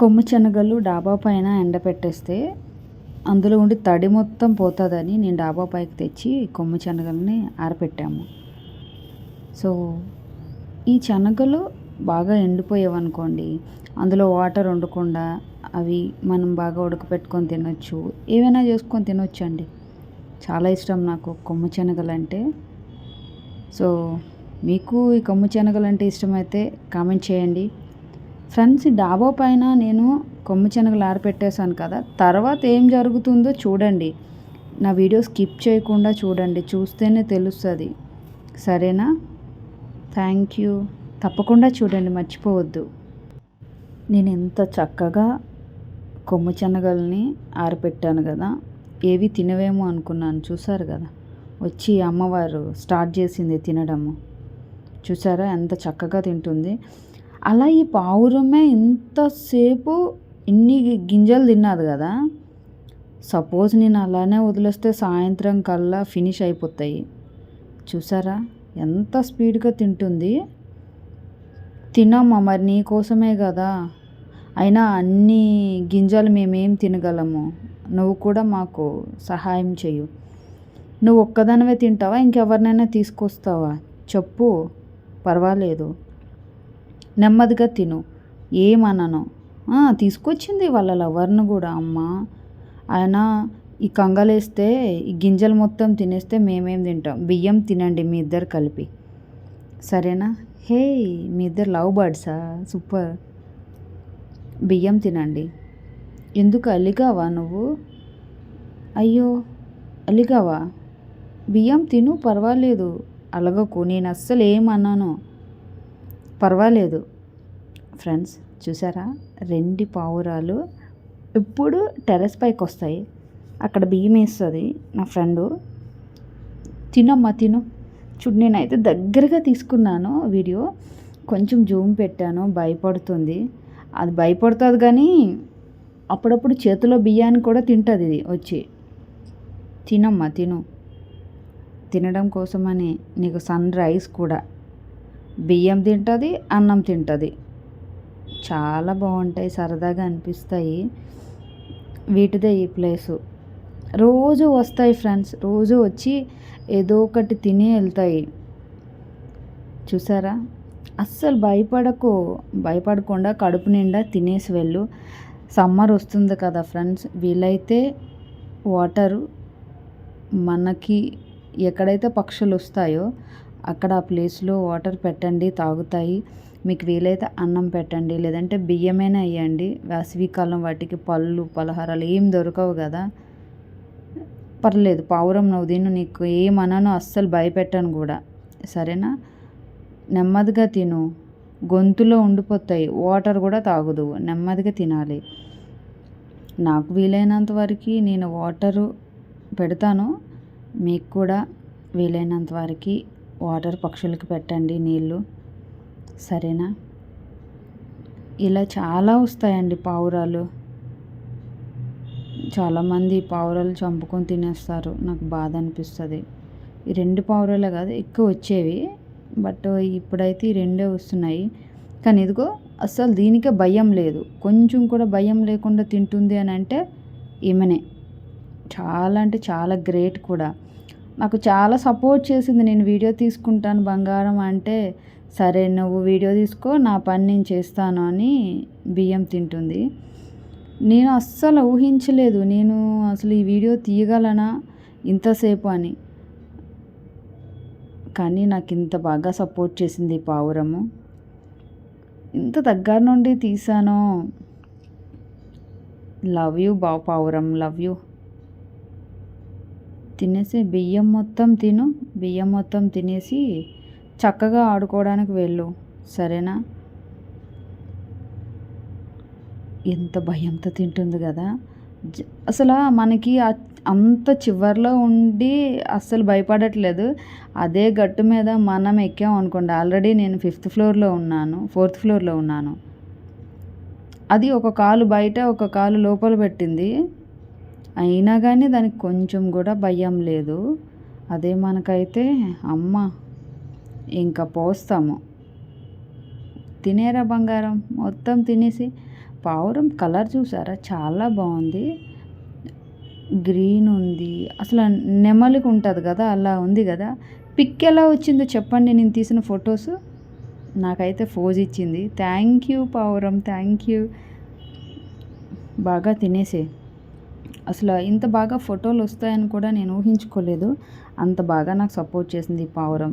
కొమ్ము శనగలు డాబా పైన ఎండపెట్టేస్తే అందులో ఉండి తడి మొత్తం పోతుందని నేను డాబా పైకి తెచ్చి కొమ్ము శనగల్ని ఆరపెట్టాము. సో ఈ శనగలు బాగా ఎండిపోయేవనుకోండి అందులో వాటర్ ఉండకుండా అవి మనం బాగా ఉడకపెట్టుకొని తినొచ్చు. ఏవైనా చేసుకొని తినొచ్చు అండి చాలా ఇష్టం నాకు కొమ్ము శనగలు అంటే సో మీకు ఈ కొమ్ము శనగలు అంటే ఇష్టమైతే కామెంట్ చేయండి. ఫ్రెండ్స్ ఈ డాబా పైన నేను కొమ్ము శనగలు ఆరపెట్టేశాను కదా. తర్వాత ఏం జరుగుతుందో చూడండి. నా వీడియో స్కిప్ చేయకుండా చూడండి. చూస్తేనే తెలుస్తుంది. సరేనా? Thank you. తప్పకుండా చూడండి. మర్చిపోవద్దు. నేను ఎంత చక్కగా కొమ్ము శనగల్ని ఆరపెట్టాను కదా. ఏవి తినవేమో అనుకున్నాను. చూసారు కదా? వచ్చి అమ్మవారు స్టార్ట్ చేసింది తినడము. చూసారా? ఎంత చక్కగా తింటుంది. అలా ఈ పావురమే ఇంతసేపు ఇన్ని గింజలు తిన్నది కదా. సపోజ్ నేను అలానే వదిలేస్తే సాయంత్రం కల్లా ఫినిష్ అయిపోతాయి. చూసారా? ఎంత స్పీడ్గా తింటుంది. తినమ్మా మరి నీ కోసమే కదా. అయినా అన్ని గింజలు మేమేం తినగలము. నువ్వు కూడా మాకు సహాయం చేయు నువ్వు ఒక్కదానివే తింటావా? ఇంకెవరినైనా తీసుకొస్తావా? చెప్పు. పర్వాలేదు. నెమ్మదిగా తిను. ఏమనను? తీసుకొచ్చింది వాళ్ళ లవర్ను కూడా అమ్మ. ఆయన ఈ కంగలేస్తే ఈ గింజలు మొత్తం తినేస్తే మేమేం తింటాం. బియ్యం తినండి మీ ఇద్దరు కలిపి. సరేనా? హే మీ ఇద్దరు లవ్ బర్డ్సా? సూపర్. బియ్యం తినండి. ఎందుకు అలిగావా నువ్వు? అయ్యో అలిగావా? బియ్యం తిను పర్వాలేదు. అలగకు నేను అస్సలు ఏమన్నాను పర్వాలేదు. ఫ్రెండ్స్ చూసారా? రెండు పావురాలు ఎప్పుడు టెర్రస్ పైకి వస్తాయి. అక్కడ బియ్యం వేస్తుంది నా ఫ్రెండు. తినమ్మా తిను. చూడు నేనైతే దగ్గరగా తీసుకున్నాను వీడియో. కొంచెం జూమ్ పెట్టాను భయపడుతుంది. అది భయపడుతుంది కానీ అప్పుడప్పుడు చేతిలో బియ్యాన్ని కూడా తింటుంది ఇది వచ్చి. తినమ్మా తిను. తినడం కోసమని నీకు సన్ రైస్ కూడా. బియ్యం తింటుంది అన్నం తింటుంది. చాలా బాగుంటాయి సరదాగా అనిపిస్తాయి. వీటిదే ఈ ప్లేసు. రోజు వస్తాయి ఫ్రెండ్స్ రోజు వచ్చి ఏదో ఒకటి తిని వెళ్తాయి. చూసారా? అస్సలు భయపడకు భయపడకుండా కడుపు నిండా తినేసి వెళ్ళు. సమ్మర్ వస్తుంది కదా ఫ్రెండ్స్ వీలైతే వాటరు మనకి ఎక్కడైతే పక్షులు వస్తాయో అక్కడ ఆ ప్లేస్లో వాటర్ పెట్టండి తాగుతాయి. మీకు వీలైతే అన్నం పెట్టండి లేదంటే బియ్యమైనా వేయండి వేసవికాలం వాటికి పళ్ళు పలహారాలు ఏం దొరకవు కదా. పర్లేదు పావురం నువ్వు తిను నీకు ఏమనను అస్సలు భయపెట్టను కూడా. సరేనా? నెమ్మదిగా తిను. గొంతులో ఉండిపోతాయి వాటర్ కూడా తాగుదు నెమ్మదిగా తినాలి. నాకు వీలైనంత వరకు నేను వాటరు పెడతాను మీకు కూడా వీలైనంత వరకు. వాటర్ పక్షులకి పెట్టండి నీళ్ళు. సరేనా? ఇలా చాలా వస్తాయండి పావురాలు. చాలామంది పావురాలు చంపుకొని తినేస్తారు. నాకు బాధ అనిపిస్తుంది. ఈ రెండు పావురాలే కాదు ఎక్కువ వచ్చేవి. బట్ ఇప్పుడైతే ఈ రెండే వస్తున్నాయి. కానీ ఇదిగో అస్సలు దీనికే భయం లేదు. కొంచెం కూడా భయం లేకుండా తింటుంది అని అంటే ఈమెనే. చాలా అంటే చాలా గ్రేట్ కూడా. నాకు చాలా సపోర్ట్ చేసింది. నేను వీడియో తీసుకుంటాను బంగారం అంటే సరే నువ్వు వీడియో తీసుకో నా పని నేను చేస్తాను అని బియ్యం తింటుంది. నేను అస్సలు ఊహించలేదు. నేను అసలు ఈ వీడియో తీయగలనా? ఇంతసేపు అని. కానీ నాకు ఇంత బాగా సపోర్ట్ చేసింది ఈ పావురము. ఇంత దగ్గర నుండి తీసానో లవ్ యూ బా పావురం లవ్ యూ. తినేసి బియ్యం మొత్తం తిను. బియ్యం మొత్తం తినేసి చక్కగా ఆడుకోవడానికి వెళ్ళు. సరేనా? ఎంత భయంతో తింటుంది కదా. అసలు మనకి అంత చివరిలో ఉండి అస్సలు భయపడట్లేదు. అదే గట్టు మీద మనం ఎక్కాం అనుకోండి. ఆల్రెడీ నేను ఫిఫ్త్ ఫ్లోర్లో ఉన్నాను. ఫోర్త్ ఫ్లోర్లో ఉన్నాను. అది ఒక కాలు బయట ఒక కాలు లోపల పెట్టింది. అయినా కానీ దానికి కొంచెం కూడా భయం లేదు. అదే మనకైతే అమ్మ ఇంకా పోస్తాము. తినేరా బంగారం? మొత్తం తినేసి. పావురం కలర్ చూసారా? చాలా బాగుంది. గ్రీన్ ఉంది. అసలు నెమలికి ఉంటుంది కదా అలా ఉంది కదా. పిక్ ఎలా వచ్చిందో చెప్పండి నేను తీసిన ఫొటోస్. నాకైతే ఫోజ్ ఇచ్చింది. థ్యాంక్ యూ పావురం థ్యాంక్ యూ. బాగా తినేసే. అసలు ఇంత బాగా ఫోటోలు వస్తాయని కూడా నేను ఊహించుకోలేదు. అంత బాగా నాకు సపోర్ట్ చేసింది ఈ పావురం.